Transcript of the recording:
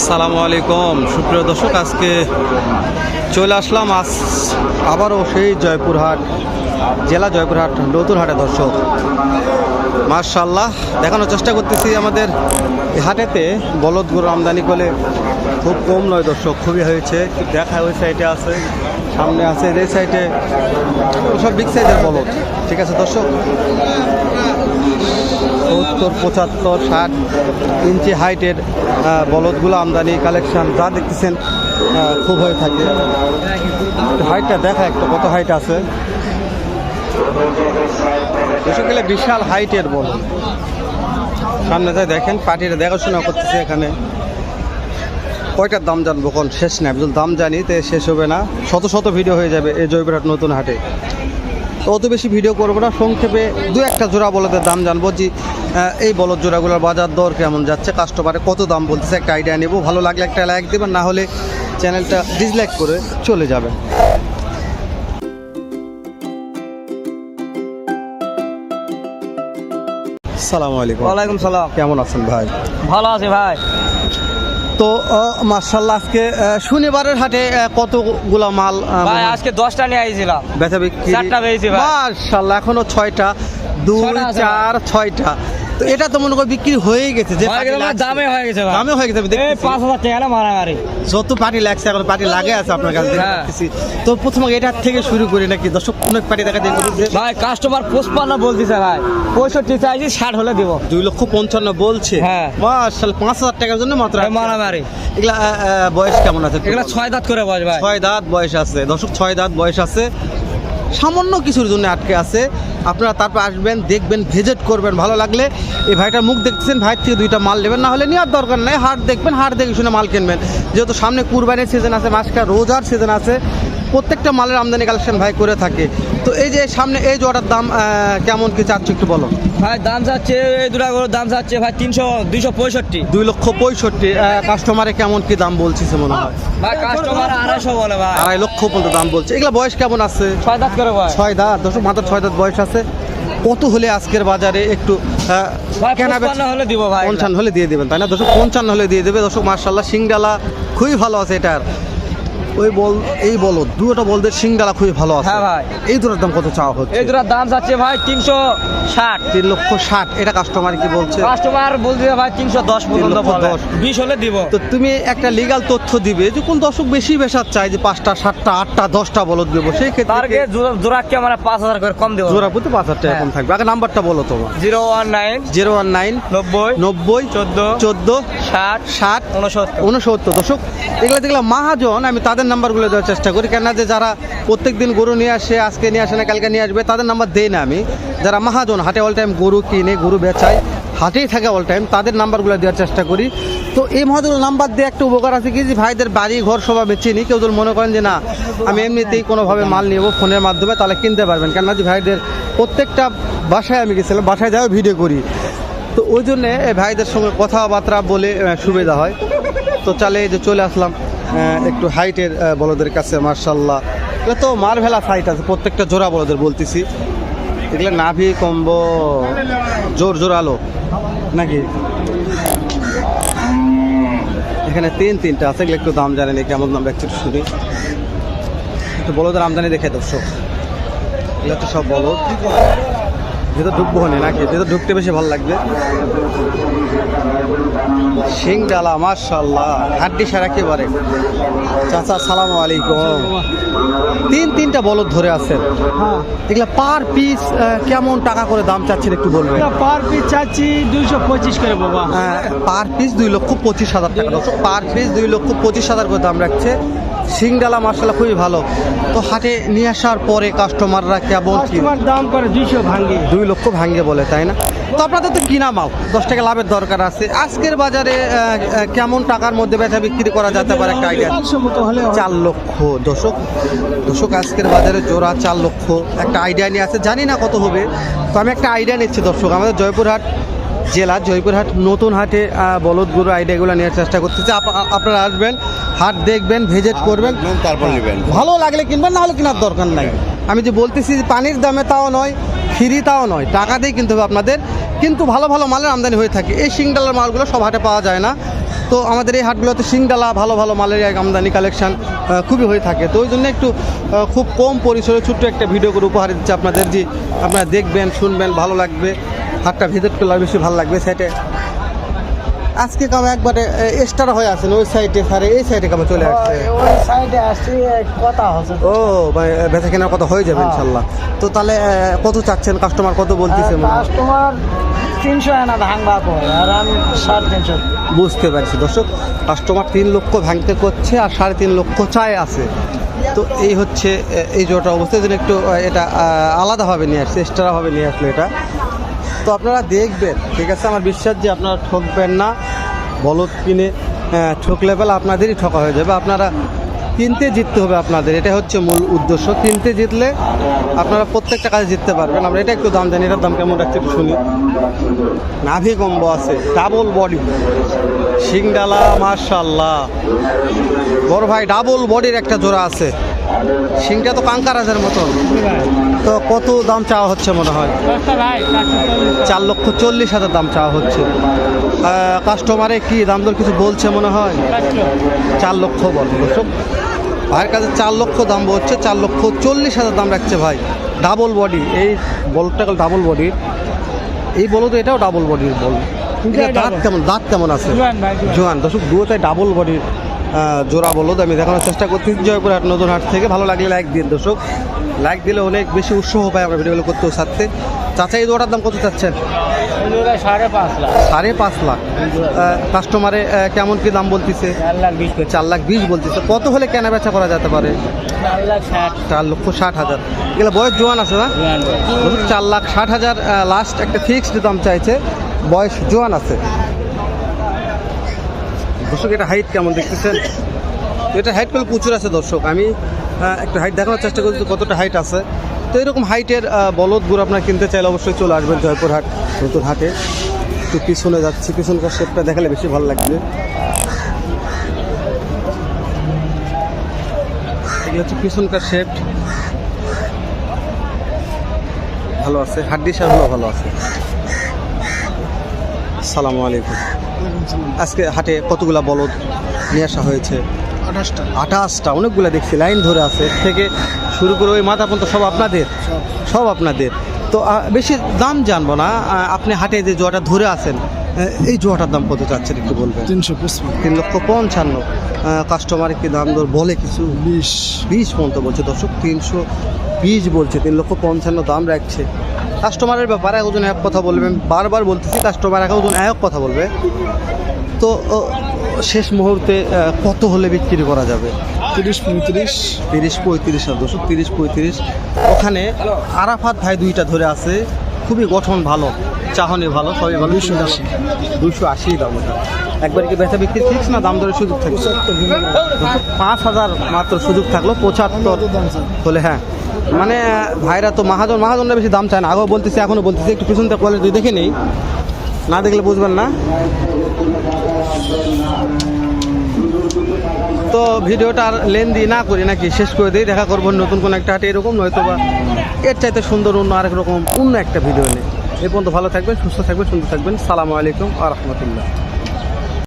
আসসালামু আলাইকুম। সুপ্রিয় দর্শক, আজকে চলে আসলাম আজ আবারও সেই জয়পুরহাট, জেলা জয়পুরহাট নতুন হাটে দর্শক। মার্শাল্লাহ দেখানোর চেষ্টা করতেছি আমাদের হাটেতে বলদ আমদানি করলে খুব কম নয় দর্শক, খুবই হয়েছে। দেখা ওই সাইডে আছে, সামনে আছে, এই সাইডে সব বিগ সাইজের বলদ। ঠিক আছে দর্শক? সত্তর, পঁচাত্তর, ষাট ইঞ্চি হাইটের বলদগুলো আমদানি, কালেকশন যা দেখতেছেন খুব হয়ে থাকে। হাইটটা দেখা একটা, কত হাইট আছে? গেলে বিশাল হাইটের বলদ সামনে যাই দেখেন পার্টিটা দেখাশোনা করতেছে এখানে। কয়টার দাম জানব কোন? শেষ নাই যদি দাম জানি, তো শেষ হবে না। শত শত ভিডিও হয়ে যাবে এই জয়পুরহাট নতুন হাটে। অত বেশি ভিডিও করব না, সংক্ষেপে দু একটা জোড়া বলদের দাম জানব যে এই বলদ জোড়াগুলোর বাজার দর কেমন যাচ্ছে? কাস্টমারে কত দাম বলতেছে? একটা আইডিয়া নেব। ভালো লাগলে একটা লাইক দেবেন না হলে চ্যানেলটা ডিসলাইক করে চলে যাবে সালাম আলাইকুম। ওয়ালাইকুম সালাম। কেমন আছেন ভাই? ভালো আছি ভাই। তো মার্শাল্লাহ আজকে শনিবারের হাটে কতগুলা মাল ভাই আজকে দশটা নিয়ে আইছিলাম। বেচা বিক্রি চারটা পেয়েছি ভাই। মার্শাল্লাহ এখনও ছয়টা। দুই ছয়টা আছে চার ছয়টা। তো এটা তো মনে করি বিক্রি হয়ে গেছে যে। দামে হয়ে গেছে দামে হয়ে গেছে পাঁচ হাজার টাকা না মারামারি। যত পার্টি লাগছে এখন পার্টি লাগে আছে আপনার কাছে হ্যাঁ। তো প্রথমে এটার থেকে শুরু করি নাকি? দর্শক অনেক পার্টি দেখা বলছে ভাই কাস্টমার পঁচপান্ন বলতেছে ভাই। পঁয়ষট্টি চাইছি ষাট হলে দিব। দুই লক্ষ পঞ্চান্ন বলছে। হ্যাঁ। পাঁচ হাজার টাকার জন্য মাত্র মারামারি। এগুলা বয়স কেমন আছে? এগুলা ছয় দাঁত করে বয়স ভাই। ছয় দাঁত বয়স আছে। দর্শক ছয় দাঁত বয়স আছে। সামান্য কিছুর জন্য আটকে আছে। আপনারা তারপর আসবেন, দেখবেন ভিজিট করবেন, ভালো লাগলে। এই ভাইটার মুখ দেখতেছেন, ভাই থেকে দুইটা মাল নেবেন না হলে নেওয়ার দরকার নেই। হাট দেখবেন, হাট দেখে শুনে মাল কিনবেন। যেহেতু সামনে কুরবানির সিজন আছে মাসকা রোজার সিজন আছে প্রত্যেকটা মালের আমদানি কালেকশন ভাই করে থাকে। তো এই যে সামনে এই জোড়ার দাম কেমন কি চাচ্ছ একটু বলো? ভাই দাম যাচ্ছে এই দুটা গরুর দাম যাচ্ছে ভাই তিনশো দুইশো পঁয়ষট্টি। দুই লক্ষ পঁয়ষট্টি কাস্টমারে কেমন কি দাম বলছিস মনে হয়? ভাই কাস্টমার আড়াইশো বলে ভাই। আড়াই লক্ষ পর্যন্ত দাম বলছে। এগুলো বয়স কেমন আছে? ছয় দাঁত করে ভাই ছয় দাঁত দশ মাত্র ছয় দাঁত বয়স আছে। কত হলে আজকের বাজারে একটু হলে দিব ভাই পঞ্চান্ন হলে দিয়ে দেবেন তাই না? দর্শক পঞ্চান্ন হলে দিয়ে দেবে। দর্শক মার্শাল্লাহ সিংডালা খুবই ভালো আছে এটার। ওই বল এই বলো দুটো বলদের সিংডালা খুবই ভালো আছে। হ্যাঁ ভাই। এই দুটোর দাম কত চাওয়া হচ্ছে? এই দুটার দাম যাচ্ছে ভাই তিনশো ষাট। তিন লক্ষ ষাট এটা কাস্টমার কি বলছে? কাস্টমার বলছে ভাই তিনশো দশ পর্যন্ত। বিশ হলে দিব। তো তুমি একটা লিগাল তথ্য দিবে যে কোন দর্শক বেশি বেশার চাই যে পাঁচটা সাতটা আটটা দশটা বলদ দেবো সেই ক্ষেত্রে আমরা পাঁচ হাজার করে কম দেবো। জোড়া প্রতি পাঁচ হাজার টাকা হ্যাঁ। কম থাকবে। আগে নাম্বারটা বলো তোমার zero one nine zero one nine নব্বই নব্বই চোদ্দ চোদ্দ ষাট ষাট উনসত্তর। উনসত্তর। দশক এগুলো দেখলাম মাহাজন আমি তাদের নাম্বারগুলো দেওয়ার চেষ্টা করি। কেন যে যারা প্রত্যেক দিন গরু নিয়ে আসে, আজকে নিয়ে আসে না, কালকে নিয়ে আসবে, তাদের নাম্বার দেই না আমি। যারা মাহাজন, হাটে অল টাইম গরু কিনে, গরু বেচায়, হাটেই থাকে অল টাইম তাদের নাম্বারগুলো দেওয়ার চেষ্টা করি। তো এই মহাজনের নাম্বার দিয়ে একটা উপকার আছে কি? যে ভাইদের বাড়ি, ঘর সবাই চিনি, কেউ যদি মনে করেন যে না, আমি এমনিতেই কোনোভাবে মাল নেব ফোনের মাধ্যমে, তাহলে কিনতে পারবেন। কেননা যে ভাইদের প্রত্যেকটা বাসায় আমি গেছিলাম, বাসায় যাও ভিডিও করি। তো ওই জন্যে ভাইদের সঙ্গে কথাবার্তা বলে সুবিধা হয়। তো চালে এই যে চলে আসলাম। একটু হাইটের বলদের কাছে মার্শাল্লাহ তো মারভেলা ফাইট আছে, প্রত্যেকটা জোড়া বলদের বলতেছি। এগুলো নাভি কম্ব জোর জোর আলো, নাকি? এখানে তিন তিনটা আছে, এগুলো একটু দাম জানেনি কেমন দাম একটু শুনি। একটু বলদের আমদানি দেখে দর্শক এগুলো তো সব বলদ। ভেতর ঢুকবো না নাকি? ভেতর ঢুকতে বেশি ভালো লাগবে। সিং ডালা মার্শাল্লাহ হাড্ডি সারা একেবারে। চাচা সালাম আলাইকুম। তিন তিনটা বলদ ধরে আছেন। এগুলা পার পিস কেমন টাকা করে দাম চাচ্ছেন একটু বলবেন? পার পিস চাচ্ছি দুইশো পঁচিশ করে বাবা। পার পিস দুই লক্ষ পঁচিশ হাজার টাকা। পার পিস দুই লক্ষ পঁচিশ হাজার করে দাম রাখছে। সিংডালা মার্শাল্লাহ খুবই ভালো। তো হাটে নিয়ে আসার পরে কাস্টমাররা কেমন দাম করে দুইশো ভাঙ্গি। দুই লক্ষ ভাঙ্গে বলে তাই না? তো আপনাদের তো কিনা মাল দশ টাকা লাভের দরকার আছে। আজকের বাজারে কেমন টাকার মধ্যে বেচা বিক্রি করা যেতে পারে একটা আইডিয়া চার লক্ষ দশক। দশক আজকের বাজারে জোড়া চার লক্ষ। একটা আইডিয়া নিয়ে আছে জানি না কত হবে। তো আমি একটা আইডিয়া নিচ্ছি দর্শক। আমাদের জয়পুরহাট জেলা জয়পুরহাট নতুন হাটে বলদ আইডিয়াগুলো নেওয়ার চেষ্টা করতেছি। আপ- আপনারা আসবেন। হাট দেখবেন ভিজিট করবেন। তারপর নেবেন। ভালো লাগলে কিনবেন না হলে কেনার দরকার নাই। আমি যে বলতেছি যে পানির দামে তাও নয় ফ্রি তাও নয় টাকা দিয়ে কিনতে হবে আপনাদের। কিন্তু ভালো ভালো মালের আমদানি হয়ে থাকে। এই সিংডালার মালগুলো সব হাটে পাওয়া যায় না। তো আমাদের এই হাটগুলোতে সিংডালা ভালো ভালো মালের এক আমদানি কালেকশান খুবই হয়ে থাকে। তো ওই জন্য একটু খুব কম পরিসরে ছোট্ট একটা ভিডিও করে উপহার দিচ্ছে আপনাদের যে আপনারা দেখবেন শুনবেন ভালো লাগবে। হাটটা ভিজিট করলে বেশি ভালো লাগবে। সেটে আজকে কাম একবারে এক্সট্রা হয়ে আছেন ওই সাইডে স্যার এই সাইডে কামে চলে আসছে? ওই সাইডে আসছি কথা হচ্ছে। ও মানে বেচা কেনার কথা হয়ে যাবে হ্যাঁ। ইনশাল্লাহ। তো তাহলে কত চাচ্ছেন? কাস্টমার কত বলতেছে কাস্টমার তিনশো আনা ভাঙবা আর আমি সাড়ে তিনশো। বুঝতে পারছি দর্শক কাস্টমার তিন লক্ষ ভাঙতে করছে আর সাড়ে তিন লক্ষ চায় আছে। তো এই হচ্ছে এই জোটা অবস্থা এই জন্য একটু এটা আলাদাভাবে নিয়ে আসছে এক্সট্রাভাবে নিয়ে আসলো এটা। তো আপনারা দেখবেন ঠিক আছে আমার বিশ্বাস যে আপনারা ঠকবেন না। বলদ কিনে ঠকলে পেলে আপনাদেরই ঠকা হয়ে যাবে। আপনারা কিনতে জিততে হবে আপনাদের এটা হচ্ছে মূল উদ্দেশ্য। কিনতে জিতলে আপনারা প্রত্যেকটা কাজে জিততে পারবেন। আমরা এটা একটু দাম জানি এটার দাম কেমন রাখছে একটু শুনি। নাভি কম্বো আছে ডাবল বডি সিংডালা মার্শাল্লাহ বড় ভাই ডাবল বডির একটা জোড়া আছে। সিংটা তো কাঙ্কারাজের মতন তো কত দাম চাওয়া হচ্ছে মনে হয়? চার লক্ষ চল্লিশ হাজার দাম চাওয়া হচ্ছে। কাস্টমারে কি দাম দর কিছু বলছে মনে হয়? চার লক্ষ বলে। ভাইয়ের কাছে চার লক্ষ দাম বলছে চার লক্ষ চল্লিশ হাজার দাম রাখছে ভাই। ডাবল বডি এই বলটা ডাবল বডির এই বলো তো এটাও ডাবল বডির বল। দাঁত কেমন দাঁত কেমন আছে? জোয়ান দর্শক দুটোই ডাবল বডির জোড়া বলো তো আমি দেখানোর চেষ্টা করছি। জয়পুরহাট নতুন হাট থেকে। ভালো লাগলে লাইক দিন দর্শক লাইক দিলে অনেক বেশি উৎসাহ পায় আমরা ভিডিওগুলো করতেও সাথে চাচা এই জোড়াটার দাম কত চাচ্ছেন? সাড়ে পাঁচ লাখ। সাড়ে পাঁচ লাখ কাস্টমারে কেমন কি দাম বলতেছে? চার লাখ বিশ বলতেছে। কত হলে কেনা বেচা করা যেতে পারে? চার লক্ষ ষাট হাজার। এগুলো বয়স জোয়ান আছে না? চার লাখ ষাট হাজার লাস্ট একটা ফিক্সড দাম চাইছে। বয়স জোয়ান আছে। দর্শক, এটা হাইট কেমন দেখতেছেন? এটা হাইট করলে প্রচুর আছে দর্শক। আমি একটা হাইট দেখানোর চেষ্টা করছি কতটা হাইট আছে। তো এরকম হাইটের বলদ গুড় আপনার কিনতে চাইলে অবশ্যই চলে আসবেন জয়পুরহাট নতুন হাটে। একটু পিছনে যাচ্ছি, পিছনকার শেপটা দেখালে বেশি ভালো লাগবে। হচ্ছে পিছনকার শেপ। ভালো আছে, হাড্ডি সারগুলো ভালো আছে। আসসালামু আলাইকুম। আজকে হাটে কতগুলা বলদ নিয়ে আসা হয়েছে? আঠাশটা। আঠাশটা অনেকগুলো দেখছি লাইন ধরে আছে। থেকে শুরু করে ওই মাথা পর্যন্ত সব আপনাদের? সব। আপনাদের। তো বেশি দাম জানব না। আপনি হাটে যে জোয়াটা ধরে আছেন এই জোয়াটার দাম কত চাচ্ছেন একটু বলবেন? তিনশো তিন লক্ষ পঞ্চান্ন। কাস্টমার কি দাম দর বলে কিছু? বিশ। বিশ পর্যন্ত বলছে। দর্শক তিনশো বিশ বলছে। তিন লক্ষ পঞ্চান্ন দাম রাখছে। কাস্টমারের ব্যাপারে একজন এক কথা বলবে আমি বারবার বলতেছি কাস্টমার এক একজন এক কথা বলবে। তো শেষ মুহূর্তে কত হলে বিক্রি করা যাবে? তিরিশ পঁয়ত্রিশ। তিরিশ পঁয়ত্রিশ আর দর্শক তিরিশ পঁয়ত্রিশ। ওখানে আরাফাত ভাই দুইটা ধরে আছে খুবই গঠন ভালো চাহনি ভালো সবই ভালো দুশো আশি। দুশো আশি দাম একবার কি বেচা বিক্রি ফিক্স না দাম ধরে সুযোগ থাকে পাঁচ হাজার মাত্র সুযোগ থাকল পঁচাত্তর হলে হ্যাঁ। মানে ভাইরা তো মাহাজন, মাহাজনরা বেশি দাম চায় না। আগেও বলতেছে এখনও বলতেছে, একটু পিছন থেকে কোয়ালিটি দেখে নেই, না দেখলে বুঝবেন না। তো ভিডিওটা আর লেন্দি না করি নাকি, শেষ করে দিই, দেখা করব নতুন কোনো একটা হাটে এরকম নয়তো বা এর চাইতে সুন্দর অন্য আরেক রকম অন্য একটা ভিডিও নেই এ পর্যন্ত ভালো থাকবেন, সুস্থ থাকবেন, সুন্দর থাকবেন। সালামু আলাইকুম আ রহমতুল্লাহ।